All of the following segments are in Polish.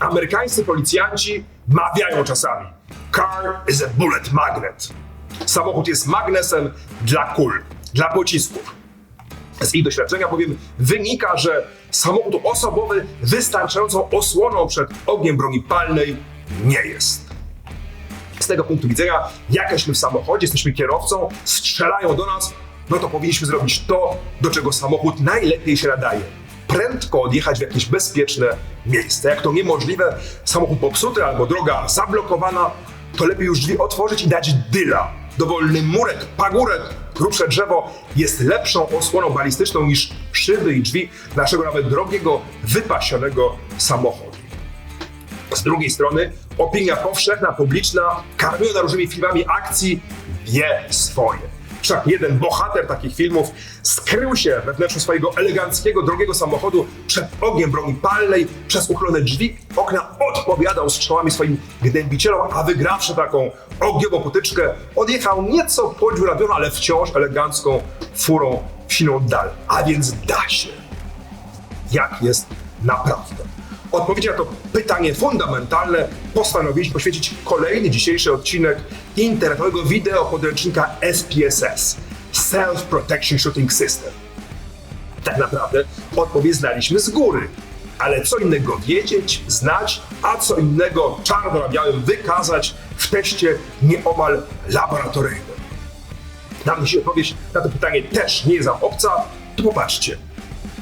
amerykańscy policjanci mawiają czasami Car is a bullet magnet. Samochód jest magnesem dla kul, dla pocisków. Z ich doświadczenia bowiem wynika, że samochód osobowy wystarczającą osłoną przed ogniem broni palnej nie jest. Z tego punktu widzenia, jak jesteśmy w samochodzie, jesteśmy kierowcą, strzelają do nas, no to powinniśmy zrobić to, do czego samochód najlepiej się nadaje. Prędko odjechać w jakieś bezpieczne miejsce. Jak to niemożliwe, samochód popsuty albo droga zablokowana, to lepiej już drzwi otworzyć i dać dyla. Dowolny murek, pagórek, grubsze drzewo jest lepszą osłoną balistyczną niż szyby i drzwi naszego nawet drogiego, wypasionego samochodu. Z drugiej strony opinia powszechna, publiczna, karmiona różnymi filmami akcji, wie swoje. Wszak jeden bohater takich filmów skrył się we wnętrzu swojego eleganckiego, drogiego samochodu przed ogniem broni palnej, przez uchylone drzwi okna odpowiadał strzałami swoim gnębicielom, a wygrawszy taką ogniową potyczkę, odjechał nieco podziurawioną, ale wciąż elegancką furą w siną dal. A więc da się jak jest naprawdę. Odpowiedzi na to pytanie fundamentalne postanowiliśmy poświęcić kolejny dzisiejszy odcinek internetowego wideo podręcznika SPSS Self Protection Shooting System. Tak naprawdę odpowiedź znaliśmy z góry, ale co innego wiedzieć, znać, a co innego czarno na białym wykazać w teście nieomal laboratoryjnym. Nam się odpowiedź na to pytanie też nie jest obca, to popatrzcie.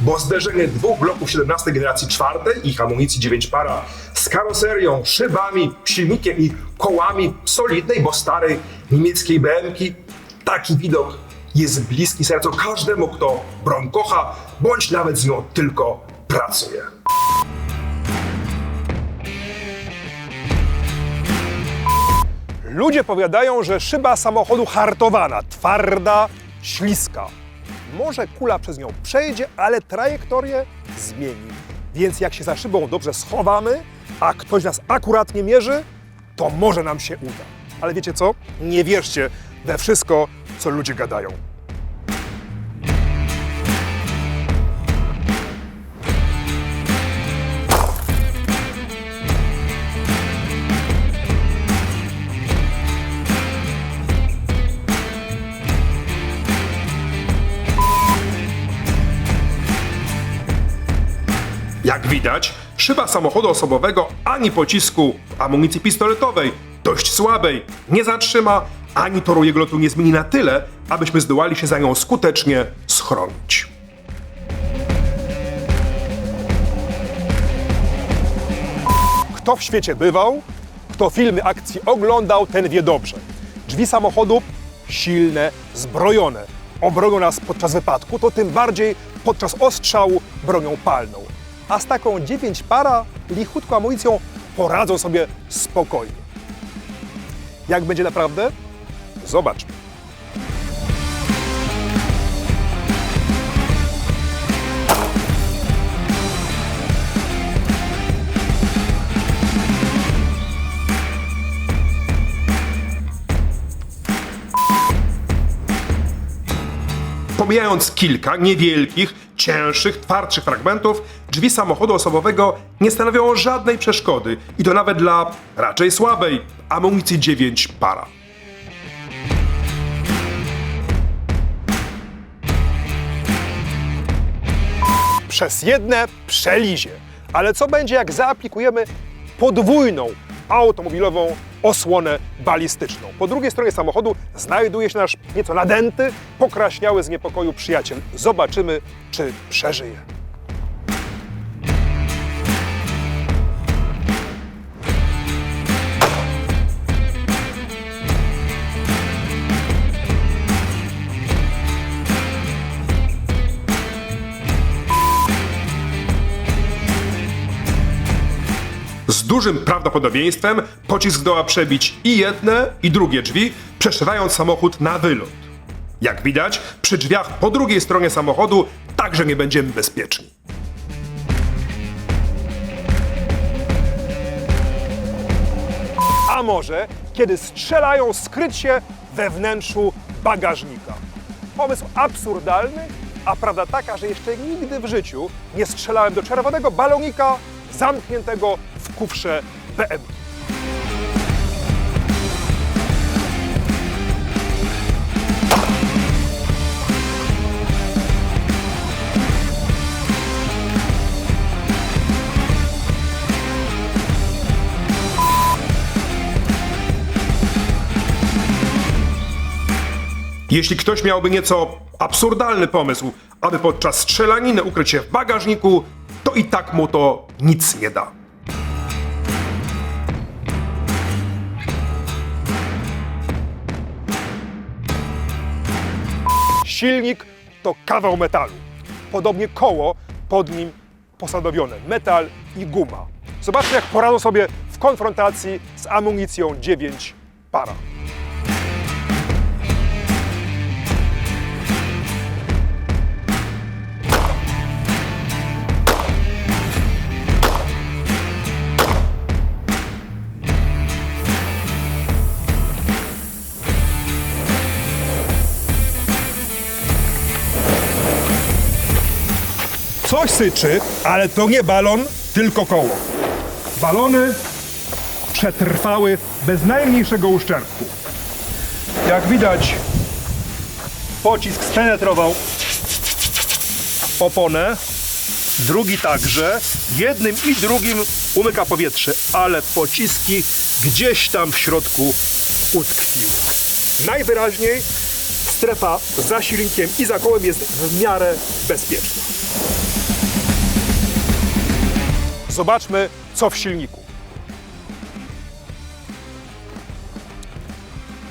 Bo zderzenie dwóch bloków 17 generacji czwartej, ich amunicji 9 para, z karoserią, szybami, silnikiem i kołami solidnej, bo starej niemieckiej BMK, taki widok jest bliski sercu każdemu, kto broń kocha, bądź nawet z nią tylko pracuje. Ludzie powiadają, że szyba samochodu hartowana, twarda, śliska. Może kula przez nią przejdzie, ale trajektorię zmieni. Więc jak się za szybą dobrze schowamy, a ktoś nas akuratnie mierzy, to może nam się uda. Ale wiecie co? Nie wierzcie we wszystko, co ludzie gadają. Jak widać, szyba samochodu osobowego ani pocisku amunicji pistoletowej, dość słabej, nie zatrzyma, ani toru jego lotu nie zmieni na tyle, abyśmy zdołali się za nią skutecznie schronić. Kto w świecie bywał, kto filmy akcji oglądał, ten wie dobrze. Drzwi samochodu silne, zbrojone. Obronią nas podczas wypadku, to tym bardziej podczas ostrzału bronią palną. A z taką 9 para lichutką amunicją poradzą sobie spokojnie. Jak będzie naprawdę? Zobaczmy. Pomijając kilka niewielkich, cięższych, twardszych fragmentów, drzwi samochodu osobowego nie stanowią żadnej przeszkody i to nawet dla raczej słabej amunicji 9 para. Przez jedne przelizie. Ale co będzie, jak zaaplikujemy podwójną automobilową osłonę balistyczną? Po drugiej stronie samochodu znajduje się nasz nieco nadęty, pokraśniały z niepokoju przyjaciel. Zobaczymy, czy przeżyje. Dużym prawdopodobieństwem pocisk zdoła przebić i jedne, i drugie drzwi, przeszywając samochód na wylot. Jak widać, przy drzwiach po drugiej stronie samochodu także nie będziemy bezpieczni. A może, kiedy strzelają, skryć się we wnętrzu bagażnika? Pomysł absurdalny, a prawda taka, że jeszcze nigdy w życiu nie strzelałem do czerwonego balonika zamkniętego kufrze. Jeśli ktoś miałby nieco absurdalny pomysł, aby podczas strzelaniny ukryć się w bagażniku, to i tak mu to nic nie da. Silnik to kawał metalu. Podobnie koło, pod nim posadowione metal i guma. Zobaczmy, jak poradzą sobie w konfrontacji z amunicją 9 para. Coś syczy, ale to nie balon, tylko koło. Balony przetrwały bez najmniejszego uszczerbku. Jak widać, pocisk spenetrował oponę, drugi także. Jednym i drugim umyka powietrze, ale pociski gdzieś tam w środku utkwiły. Najwyraźniej strefa za silnikiem i za kołem jest w miarę bezpieczna. Zobaczmy, co w silniku.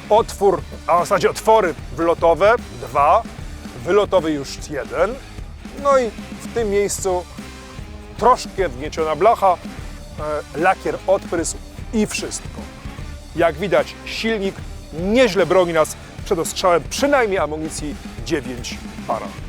Otwór, a w zasadzie otwory wlotowe, dwa, wylotowy już jeden. No i w tym miejscu troszkę wgnieciona blacha, e, lakier odprysł i wszystko. Jak widać, silnik nieźle broni nas przed ostrzałem przynajmniej amunicji 9 para.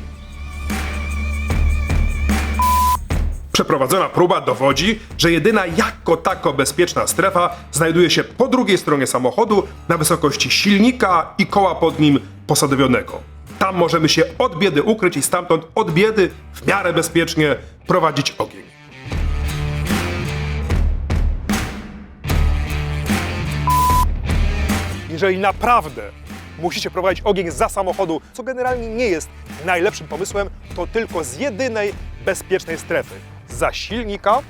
Przeprowadzona próba dowodzi, że jedyna jako tako bezpieczna strefa znajduje się po drugiej stronie samochodu na wysokości silnika i koła pod nim posadowionego. Tam możemy się od biedy ukryć i stamtąd od biedy w miarę bezpiecznie prowadzić ogień. jeżeli naprawdę musicie prowadzić ogień za samochodu, co generalnie nie jest najlepszym pomysłem, to tylko z jedynej bezpiecznej strefy za silnika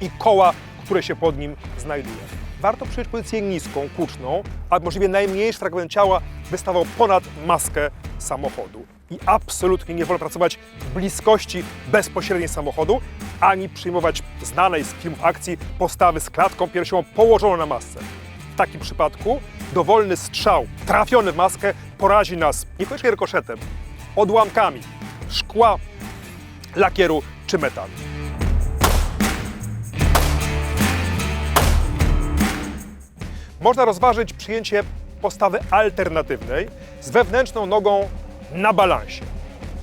i koła, które się pod nim znajduje. Warto przyjąć pozycję niską, kuczną, a możliwie najmniejszy fragment ciała wystawał ponad maskę samochodu. I absolutnie nie wolno pracować w bliskości bezpośredniej samochodu, ani przyjmować znanej z filmów akcji postawy z klatką piersiową położoną na masce. W takim przypadku dowolny strzał trafiony w maskę porazi nas niekoniecznie rykoszetem, odłamkami szkła, lakieru czy metalu. Można rozważyć przyjęcie postawy alternatywnej z wewnętrzną nogą na balansie.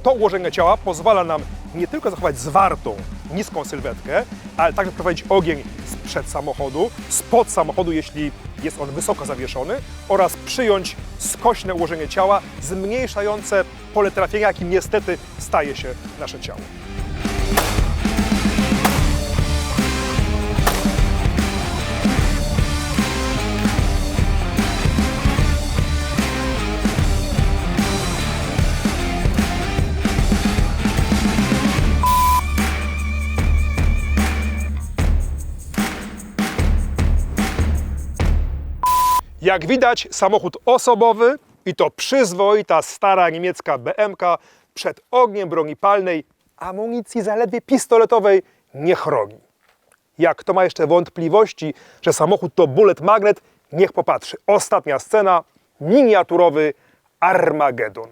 To ułożenie ciała pozwala nam nie tylko zachować zwartą, niską sylwetkę, ale także prowadzić ogień sprzed samochodu, spod samochodu, jeśli jest on wysoko zawieszony, oraz przyjąć skośne ułożenie ciała, zmniejszające pole trafienia, jakim niestety staje się nasze ciało. Jak widać, samochód osobowy i to przyzwoita stara niemiecka BMK przed ogniem broni palnej, amunicji zaledwie pistoletowej nie chroni. Jak kto ma jeszcze wątpliwości, że samochód to bullet magnet, niech popatrzy. Ostatnia scena, miniaturowy Armagedon.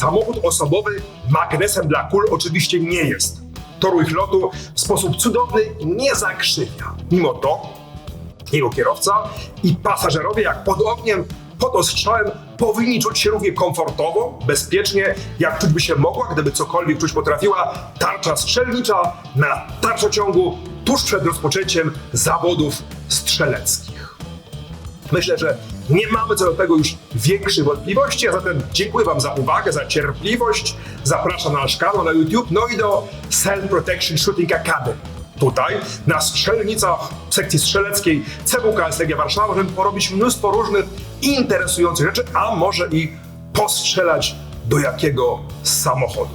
Samochód osobowy magnesem dla kul oczywiście nie jest. Toru ich lotu w sposób cudowny nie zakrzywia. Mimo to jego kierowca i pasażerowie, jak pod ogniem, pod ostrzałem, powinni czuć się równie komfortowo, bezpiecznie, jak czuć by się mogła, gdyby cokolwiek czuć potrafiła tarcza strzelnicza na tarczociągu tuż przed rozpoczęciem zawodów strzeleckich. Myślę, że nie mamy co do tego już większych wątpliwości, a zatem dziękuję Wam za uwagę, za cierpliwość. Zapraszam na nasz kanał na YouTube, no i do Self Protection Shooting Academy. Tutaj, na strzelnicach sekcji strzeleckiej CWKS Legia Warszawa, żeby porobić mnóstwo różnych interesujących rzeczy, a może i postrzelać do jakiego samochodu.